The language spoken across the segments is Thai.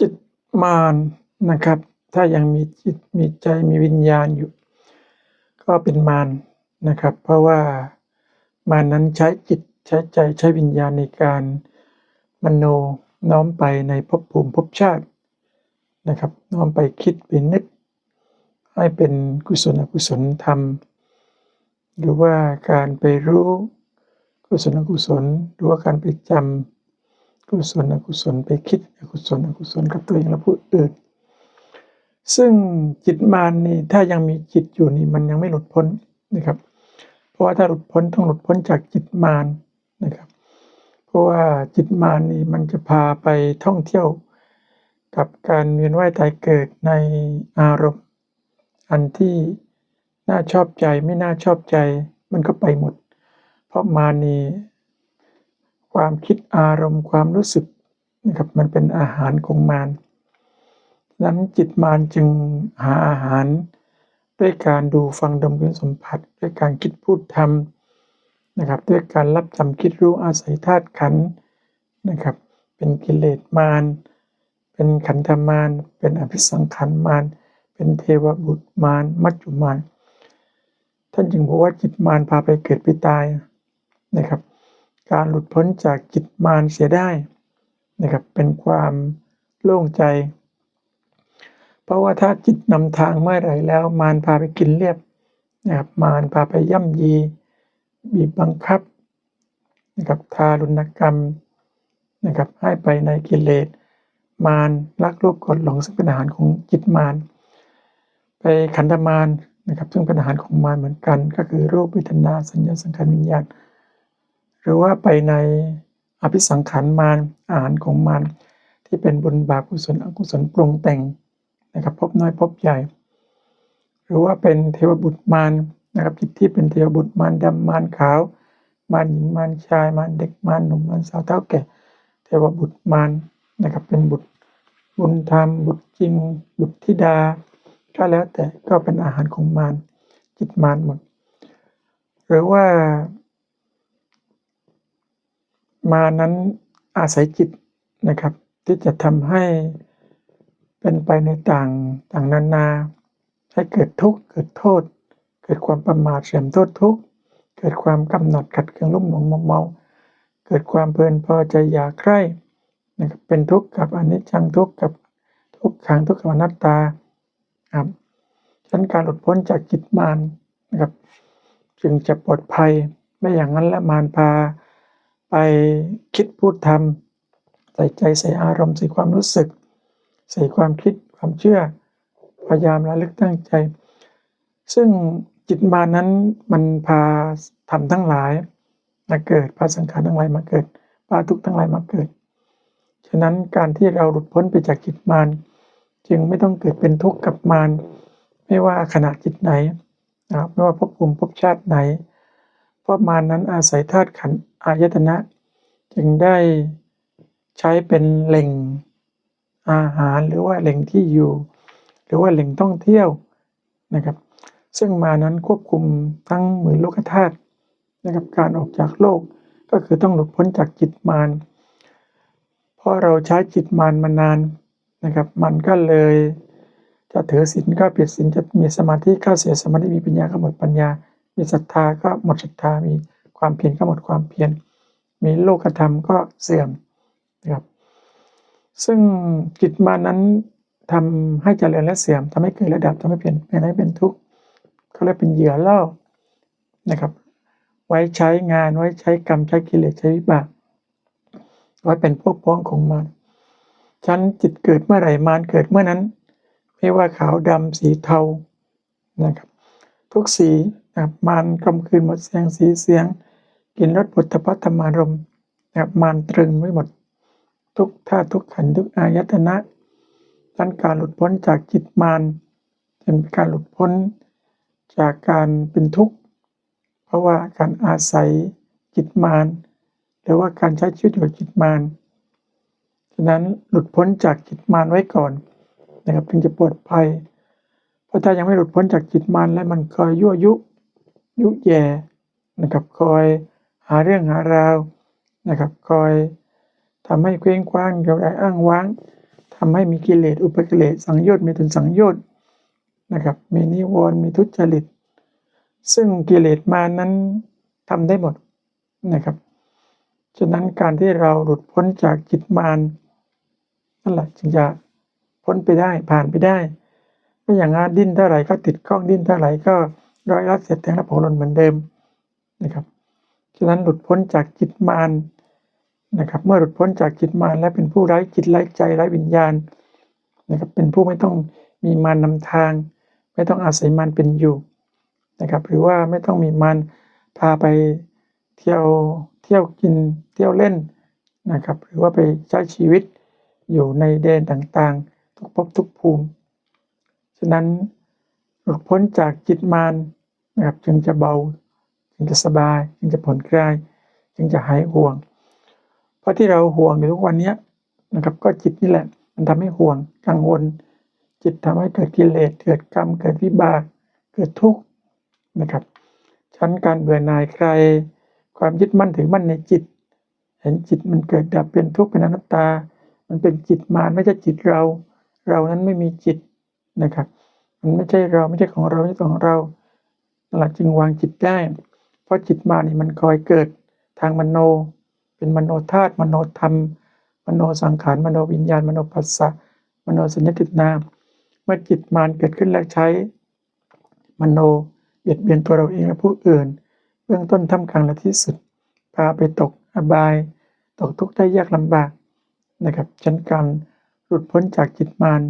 จิตมารนะครับ ถ้ายังมีจิตมีใจมีวิญญาณอยู่ ก็เป็นมารนะครับ เพราะว่ามารนั้นใช้จิตใช้ใจใช้วิญญาณในการมโนน้อมไปในภพภูมิภพชาตินะครับ น้อมไปคิดไปนึก ให้เป็นกุศลอกุศลธรรม หรือว่าการไปรู้กุศลอกุศลหรือว่าการไปจำ กุศลอกุศลไปคิดอกุศลอกุศลกับตัวเองและผู้อื่น ซึ่งจิตมารนี่ถ้ายังมีจิตอยู่นี่มันยังไม่หลุดพ้นนะครับ เพราะว่าถ้าหลุดพ้นต้องหลุดพ้นจากจิตมารนะครับ เพราะว่าจิตมารนี่มันจะพาไปท่องเที่ยวกับการเวียนว่ายตายเกิดในอารมณ์ อันที่น่าชอบใจไม่น่าชอบใจมันก็ไปหมด เพราะมารนี่ ความคิดอารมณ์ความรู้สึกนะครับมันเป็นอาหารของมารนั้นจิตมารจึงหาอาหาร ด้วยการดูฟังดมกลิ่นสัมผัส ด้วยการคิดพูดทำนะครับ ด้วยการรับจำคิดรู้อาศัยธาตุขันนะครับ เป็นกิเลสมารเป็นขันธมารเป็นอภิสังขารมารเป็นเทวบุตรมารมัจจุมารท่านจึงบอกว่าจิตมารพาไปเกิดไปตายนะครับ การหลุดพ้นจากจิตมารเสียได้นะครับเป็นความโล่งใจ เพราะว่าถ้าจิตนำทางเมื่อไหร่แล้วมารพาไปกินเรียบนะครับมารพาไปย่ำยี บีบบังคับนะครับทารุณกรรมนะครับให้ไปในกิเลส มารรักโลภกดหลงซึ่งเป็นอาหารของจิตมารไปขันธมารนะครับซึ่งเป็นอาหารของมารเหมือนกัน ก็คือรูปเวทนาสัญญาสังขารวิญญาณ หรือว่าไปในอภิสังขารมารอาหารของมารที่เป็นบุญบาปกุศลอกุศลปรุงแต่งนะครับพบน้อยพบใหญ่ หรือว่าเป็นเทวบุตรมารนะครับจิตที่เป็นเทวบุตรมารดำมารขาว มารหญิงมารชายมารเด็กมารหนุ่มมารสาวเท่าแก่ เทวบุตรมารนะครับเป็นบุตรบุญธรรม บุตรจริง บุตรธิดาก็แล้วแต่ก็เป็นอาหารของมารจิตมารหมด หรือว่า มานั้นอาศัยจิตนะครับ ที่จะทำให้เป็นไปในต่างต่างนานา ให้เกิดทุกข์เกิดโทษ เกิดความประมาทเสียมโทษทุกข์เกิดความกำหนัดขัดเคืองลุ่มหลงมเมา เกิดความเพลินพอใจอยากใคร่นะครับเป็นทุกข์กับอนิจจังทุกข์กับทุกขังทุกขอนัตตาครับฉะนั้นการหลุดพ้นจากจิตมารนะครับ จึงจะปลอดภัยไม่อย่างนั้นและมารพา ไปคิดพูดทำใส่ใจใส่อารมณ์ใส่ความรู้สึก ใส่ความคิดความเชื่อ พยายามระลึกตั้งใจ ซึ่งจิตมานั้นมันพาทำทั้งหลายมาเกิดพาสังขารทั้งหลายมาเกิดพาทุกทั้งหลายมาเกิด ฉะนั้นการที่เราหลุดพ้นไปจากจิตมารจึงไม่ต้องเกิดเป็นทุกข์กับมารไม่ว่าขณะจิตไหนนะครับไม่ว่าภพภูมิภพชาติไหน เพราะมารนั้นอาศัยธาตุขันธ์อายตนะ จึงได้ใช้เป็นแหล่งอาหารหรือว่าแหล่งที่อยู่ หรือว่าแหล่งท่องเที่ยวนะครับ ซึ่งมานั้นควบคุมทั้งหมื่นโลกธาตุนะครับการออกจากโลกก็คือต้องหลุดพ้นจากจิตมารเพราะเราใช้จิตมารมานานนะครับ มันก็เลยจะถือศีลก็ผิดศีลจะมีสมาธิก็เสียสมาธิมีปัญญาก็หมดปัญญา มีศรัทธาก็หมดศรัทธามีความเพียรก็หมดความเพียรมีโลกธรรมก็เสื่อมนะครับซึ่งจิตมานั้นทำให้เจริญและเสื่อมทำให้เกิดระดับทำให้เปลี่ยนแปลงให้เป็นทุกข์เขาเรียกเป็นเหยื่อล่อนะครับ ไว้ใช้งานไว้ใช้กรรมใช้กิเลสใช้วิบากไว้เป็นพวกพ้องของมันชั้นจิตเกิดเมื่อไหร่มารเกิดเมื่อนั้น ไม่ว่าขาวดำสีเทานะครับ ทุกสีนะครับมารกลมคืนหมดแสงสีเสียงกินรสปุถะพัธรรมารมนะครับมารตรึงไว้หมด ทุกท่าทุกขันทุกอายตนะดันการหลุดพ้นจากจิตมารเป็นการหลุดพ้นจากการเป็นทุกข์ เพราะว่าการอาศัยจิตมารหรือว่าการใช้ชีวิตอยู่จิตมารฉะนั้นหลุดพ้นจากจิตมารไว้ก่อนนะครับถึงจะปลอดภัย ราะถ้ายังไม่หลุดพ้นจากจิตมารแล้วมันคอยยั่วยุยุแย่นะครับคอยหาเรื่องหาราวนะครับคอยทำให้เคว้งคว้างเกี่ยวกับอ้างว้างทำให้มีกิเลสอุปกิเลสสังโยชน์มีทุนสังโยชน์นะครับมีนิวรณ์มีทุจริต ซึ่งกิเลสมานั้นทำได้หมดนะครับฉะนั้นการที่เราหลุดพ้นจากจิตมารนั่นแหละจึงจะพ้นไปได้ผ่านไปได้ ไม่อย่างนั้นดิ้นเท่าไหร่ก็ติดข้องดิ้นเท่าไหร่ก็ร้อยรัดเสร็จแทงและผล่นเหมือนเดิมนะครับฉะนั้นหลุดพ้นจากจิตมารนะครับ เมื่อหลุดพ้นจากจิตมารและเป็นผู้ไร้จิตไร้ใจไร้วิญญาณนะครับ เป็นผู้ไม่ต้องมีมารนำทาง ไม่ต้องอาศัยมารเป็นอยู่นะครับ หรือว่าไม่ต้องมีมารพาไปเที่ยวเที่ยวกินเที่ยวเล่นนะครับ หรือว่าไปใช้ชีวิตอยู่ในแดนต่างๆ ทุกภพทุกภูมิะนั้นหลุดพ้นจากจิตมารนะครับจึงจะเบา จึงจะสบาย จึงจะผ่อนคลาย จึงจะหายห่วง เพราะที่เราห่วงอยู่ทุกวันนี้นะครับก็จิตนี่แหละ มันทำให้ห่วงกังวล จิตทำให้เกิดกิเลสเกิดกรรมเกิดวิบากเกิดทุกข์นะครับ ชั้นการเบื่อหน่ายใคร ความยึดมั่นถือมั่นในจิต เห็นจิตมันเกิดดับเป็นทุกข์เป็นอนัตตา มันเป็นจิตมารไม่ใช่จิตเรา เรานั้นไม่มีจิต นะครับ มันไม่ใช่เราไม่ใช่ของเราไม่ใช่ของเรานั่นแหละจึงวางจิตได้ เพราะจิตมานี่มันคอยเกิดทางมโน เป็นมโนธาตุมโนธรรม มโนสังขารมโนวิญญาณ มโนปัสสะมโนสัญญาตินามเมื่อจิตมารเกิดขึ้นแล้วใช้ มโนเบียดเบียนตัวเราเองและผู้อื่น เบื้องต้นทำกลางและที่สุด พาไปตกอบาย ตกทุกข์ได้ยากลำบากนะครับฉันการหลุดพ้นจากจิตมาร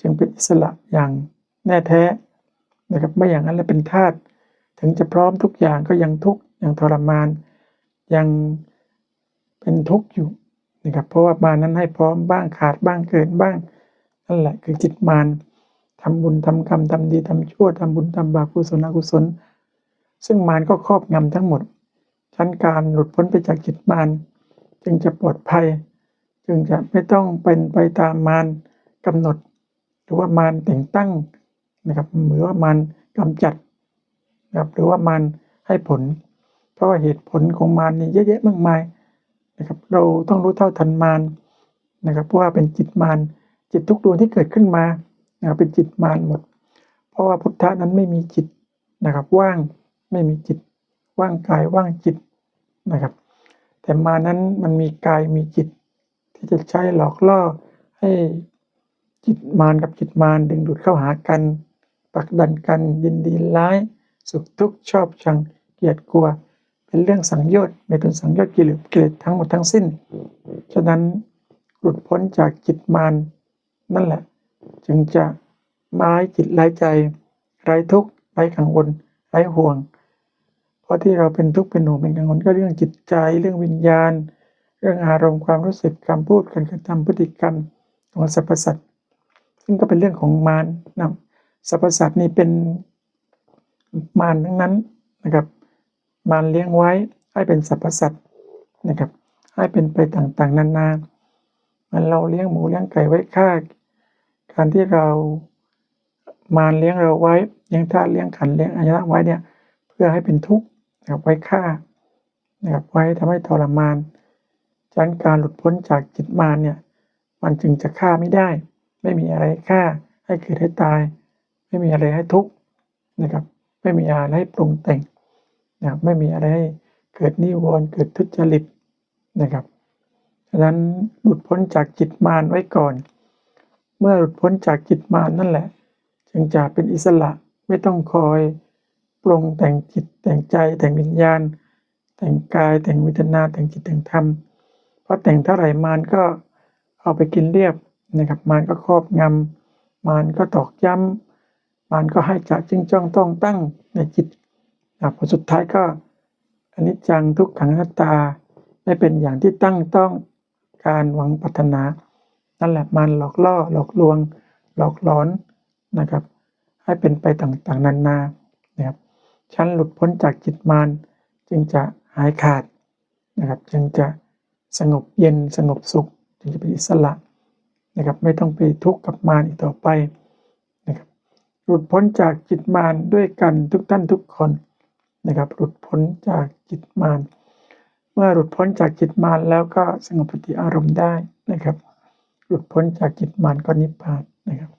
จึงเป็นอิสระอย่างแน่แท้นะครับไม่อย่างนั้นแล้วเป็นทาสถึงจะพร้อมทุกอย่างก็ยังทุกข์ยังทรมาน ยังเป็นทุกข์อยู่นะครับเพราะว่ามานั้นให้พร้อมบ้างขาดบ้างเกินบ้างนั่นแหละคือจิตมารทำบุญทำกรรมทำดีทำชั่วทำบุญทำบาปกุศลอกุศล ซึ่งมารก็ครอบงำทั้งหมด ชั้นการหลุดพ้นไปจากจิตมารจึงจะปลอดภัย จึงจะไม่ต้องเป็นไปตามมารกำหนด หรือว่ามารแต่งตั้งนะครับหรือว่ามารกำจัดนะครับหรือว่ามารให้ผล เพราะว่าเหตุผลของมารนี่เยอะแยะมากมายนะครับ เราต้องรู้เท่าทันมารนะครับเพราะว่าเป็นจิตมารจิตทุกดวงที่เกิดขึ้นมานะครับเป็นจิตมารหมด เพราะว่าพุทธะนั้นไม่มีจิตนะครับ ว่างไม่มีจิต ว่างกายว่างจิตนะครับ แต่มานั้นมันมีกายมีจิต ที่จะใช้หลอกล่อให้ จิตมารกับจิตมารดึงดูดเข้าหากันปักดันกันยินดีร้าย สุขทุกข์ชอบชังเกลียดกลัว เป็นเรื่องสังโยชน์ในตนสังโยชน์กิเลสกิเลสทั้งหมดทั้งสิ้น ฉะนั้นหลุดพ้นจากจิตมารนั่นแหละ จึงจะไม้จิตไร้ใจไร้ทุกข์ไร้กังวลไร้ห่วง เพราะที่เราเป็นทุกข์เป็นห่วงเป็นกังวลก็เรื่องจิตใจเรื่องวิญญาณ เรื่องอารมณ์ความรู้สึกคำพูดการกระทำพฤติกรรมของสรรพสัตว์ ซึ่งก็เป็นเรื่องของมารนะสรรพสัตว์นี่เป็นมารทั้งนั้นนะครับมารเลี้ยงไว้ให้เป็นสรรพสัตว์นะครับ ให้เป็นไปต่างๆ นานามันเราเลี้ยงหมูเลี้ยงไก่ไว้ฆ่าการที่เรามารเลี้ยงเราไว้เลี้ยงท่าเลี้ยงขันเลี้ยงอายะไว้เนี่ยเพื่อให้เป็นทุกข์นะครับไว้ฆ่านะครับไว้ทำให้ทรมานฉะนั้นการหลุดพ้นจากจิตมารเนี่ยมันจึงจะฆ่าไม่ได้ ไม่มีอะไรฆ่าให้เกิดให้ตาย ไม่มีอะไรให้ทุกข์นะครับ ไม่มีอะไรให้ปรุงแต่งนะครับไม่มีอะไรให้เกิดนิวรณ์เกิดทุจริตนะครับฉะนั้นหลุดพ้นจากจิตมารไว้ก่อน เมื่อหลุดพ้นจากจิตมารนั่นแหละ จึงจะเป็นอิสระไม่ต้องคอยปรุงแต่งจิตแต่งใจแต่งวิญญาณ แต่งกายแต่งเวทนาแต่งจิตแต่งธรรมเพราะแต่งเท่าไหร่มารก็เอาไปกินเรียบ นะครับมารก็ครอบงำมารก็ตอกย้ำมารก็ให้จะจึงจ้องต้องตั้งในจิตนะผลสุดท้ายก็อนิจจังทุกขังนัตตาไม่เป็นอย่างที่ตั้งต้องการหวังปรารถนา นั่นแหละมันหลอกล่อหลอกลวง หลอกหลอนนะครับ ให้เป็นไปต่างๆนานานะครับชั้นหลุดพ้นจากจิตมารจึงจะหายขาดนะครับ จึงจะสงบเย็นสงบสุข จึงจะเป็นอิสระ นะครับไม่ต้องไปทุกข์กับมารอีกต่อไปนะครับหลุดพ้นจากจิตมารด้วยกันทุกท่านทุกคนนะครับหลุดพ้นจากจิตมารเมื่อหลุดพ้นจากจิตมารแล้วก็สงบปฏิอารมณ์ได้นะครับ หลุดพ้นจากจิตมารก็นิพพานนะครับ